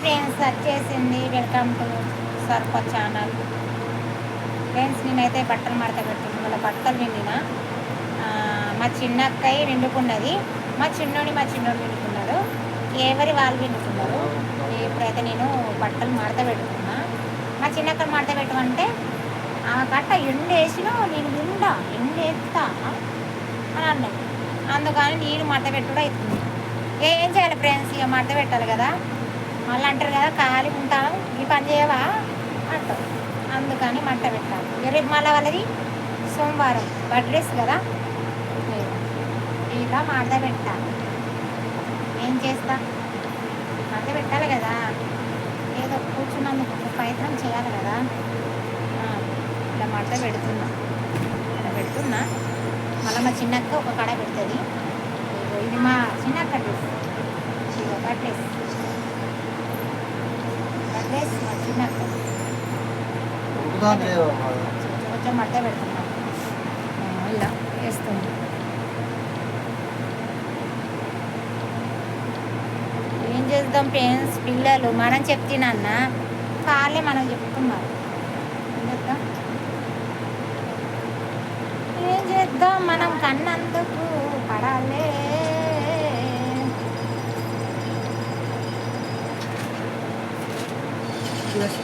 Friends వచ్చేసింది welcome to Sarpa channel. Friends నేనైతే బట్టలు మడత పెడుతున్నాను వాళ్ళ బట్టలు నిండిన. మా చిన్న అక్కయ్య నిండుకున్నది. మా చిన్నోడి మా చిన్నోడు నిండుకున్నాడు ఎవరి వాళ్ళు నిండుకున్నారు? ఇప్పుడైతే నేను బట్టలు మడత పెట్టుకున్నా మా చిన్నక్క మడత పెట్టమంటే ఆ కట్ట ఎండేసినా నేను ఎండా ఎండేస్తా అని అన్నాడు అందుకని నేను మడత పెట్టుడు అవుతుంది ఏం చేయాలి ఫ్రెండ్స్? ఇక మడత పెట్టాలి కదా. మళ్ళీ అంటారు కదా ఖాళీ ఉంటాను ఈ పని చేయవా? అంటారు. అందుకని మంట పెట్టాలి. రేపు మళ్ళీ వాళ్ళది సోమవారం బర్త్డేస్ కదా. ఇలా మడత పెట్టాలి. ఏం చేస్తా? మడత పెట్టాలి కదా. ఏదో కూర్చున్నందుకు ఒక ప్రయత్నం చేయాలి కదా. ఇలా మడత పెడుతున్నా. ఇలా పెడుతున్నా. మళ్ళీ మా చిన్నక్క ఒక కడ పెడుతుంది. ఇది మా చిన్నక్క డ్రెస్ ఇదిగో బర్త్డేస్ బర్త్డేస్ మా చిన్నక్క ఉదాహరణ కొంచెం పెడుతున్నాం ఆ, ఇలా వేస్తుంది ఏం చేద్దాం పేరెంట్స్ పిల్లలు మనం చెప్తినన్నా వాళ్ళే మనం చెప్తున్నారు. ఏం చేద్దాం? మనం కన్నందుకు పడాలే. ఫ్రెండ్స్,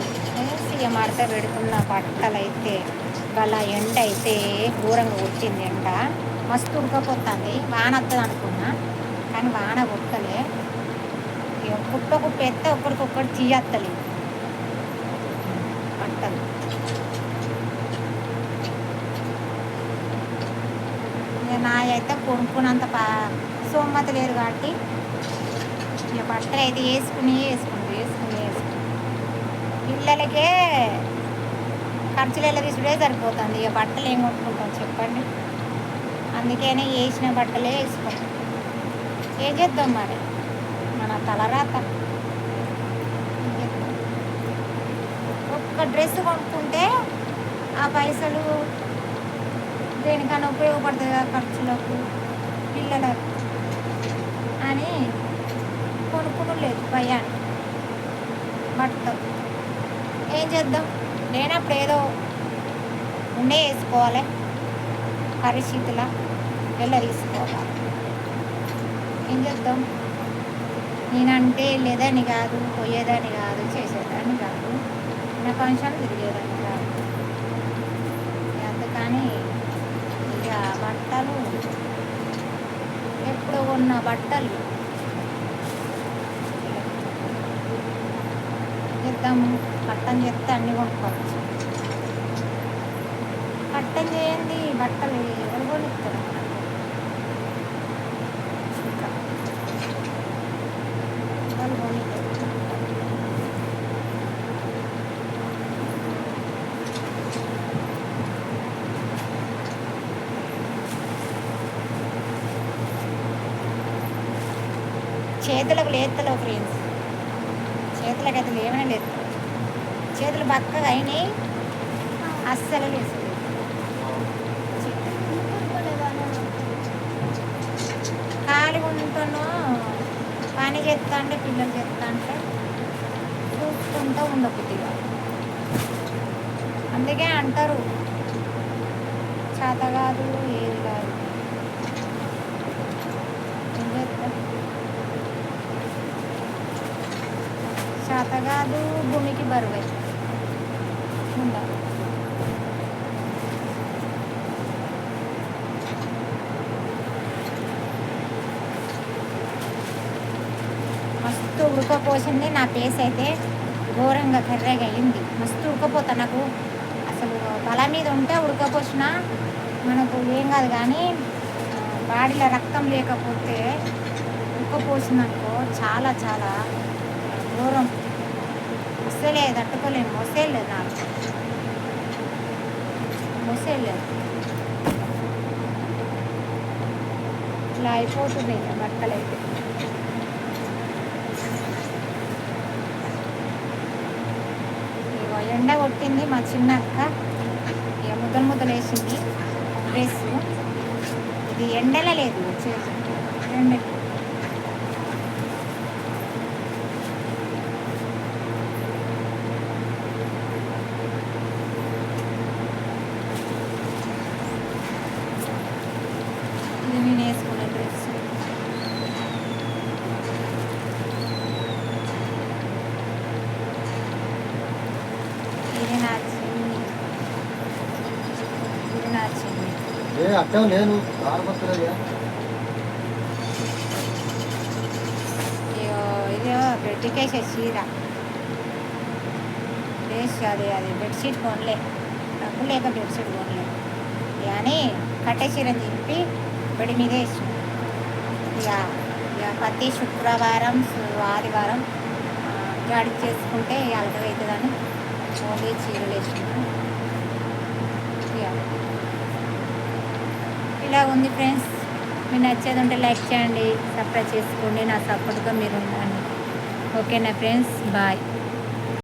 ఇక మడత పెడుతున్న బట్టలు అయితే వాళ్ళ ఎండ అయితే ఘోరంగా కొట్టింది ఎండ మస్తు ఉడకపోతుంది. వాన వస్తుంది అనుకున్నా కానీ వాన కొట్టలే. ఇక కుప్ప కుప్ప ఎత్తే ఒకరికొకటి తీయత్తలేదు. బట్టలు. ఇక నా అయితే కొనుక్కున్నంత పా సోమత లేరు కాబట్టి ఇక బట్టలు అయితే వేసుకుని వేసుకున్నాను వేసుకుని వేసుకుని పిల్లలకే ఖర్చులు ఎలా తీసుడే సరిపోతుంది. ఇక బట్టలు ఏం కొట్టుకుంటాం చెప్పండి. అందుకనే వేసిన బట్టలే వేసుకుంటాం. ఏం చేద్దాం మరి? మన తలరాత. ఒక్క డ్రెస్ కొనుక్కుంటే ఆ పైసలు దేనికన్నా ఉపయోగపడుతుంది కదా ఖర్చులకు పిల్లలకు అని కొనుక్కుని లేదు భయాన్ని. బట్టలు. ఏం చేద్దాం? లేనప్పుడు ఏదో ఉండే వేసుకోవాలి. పరిస్థితుల వెళ్ళ తీసుకోవాలి. ఏం చేద్దాం? నేనంటే లేదని కాదు పోయేదని కాదు చేసేదాన్ని కాదు. నా కొంచెం తిరిగేదాన్ని కాదు. అందుకని ఇక బట్టలు ఎప్పుడు ఉన్న బట్టలు చేద్దాము కట్టం చేస్తే అన్ని కొనుక్కోవచ్చు. కట్టం చేయండి బట్టలు ఎవరు కొనిస్తారు ఎవరు కొనిస్తారు చేతులకు లేతలో ఫ్రెండ్స్. చేతులకు అయితే ఏమైనా లేదు. చేతులు బక్కగా అయినాయి. అస్సలు లేదు. ఖాళీగా ఉంటున్నా పని చేస్తా అంటే పిల్లలు చేస్తా అంటే చూసుకుంటూ ఉండబుద్దిగా అందుకే అంటారు చేత కాదు ఏది కాదు. ఏం చేస్తా చేత కాదు భూమికి బరువై. ఉండాలి మస్తు ఉడకపోసింది నా ఫేస్ అయితే ఘోరంగా కర్రగా అయింది మస్తు ఉడకపోతా నాకు. అసలు బల మీద ఉంటే ఉడకపోసిన మనకు ఏం కాదు కానీ బాడీలో రక్తం లేకపోతే ఉడకపోసిందనుకో చాలా చాలా ఘోరం. అస్సలే తట్టుకోలేము మొసేయలేదు నాకు మొసేయలేదు ఇట్లా అయిపోతున్నాయి బట్టలు అయితే ఇగో ఎండ కొట్టింది మా చిన్న అక్క ఇక ముద్దలు ముద్దలు వేసింది డ్రెస్ ఇది ఎండల లేదు చేసి ఎండ అర్థం లేదు ఇగో ఇది చీర. వేసి అది అది బెడ్షీట్ కొనలే. డబ్బు లేక బెడ్షీట్ కొనలే. కానీ కట్టే చెప్పి బడి మీద మీదే వేసిన ఇక ఇక ప్రతి శుక్రవారం ఆదివారం జాడి గాడి చేసుకుంటే అలకగా అవుతుందని ఓన్లీ చీరలు వేసిన ఇక ఇలా ఉంది ఫ్రెండ్స్. మీకు నచ్చేది ఉంటే లైక్ చేయండి సబ్స్క్రైబ్ చేసుకోండి. నా సపోర్ట్గా మీరు ఉండండి. ఓకేనా ఫ్రెండ్స్? బాయ్.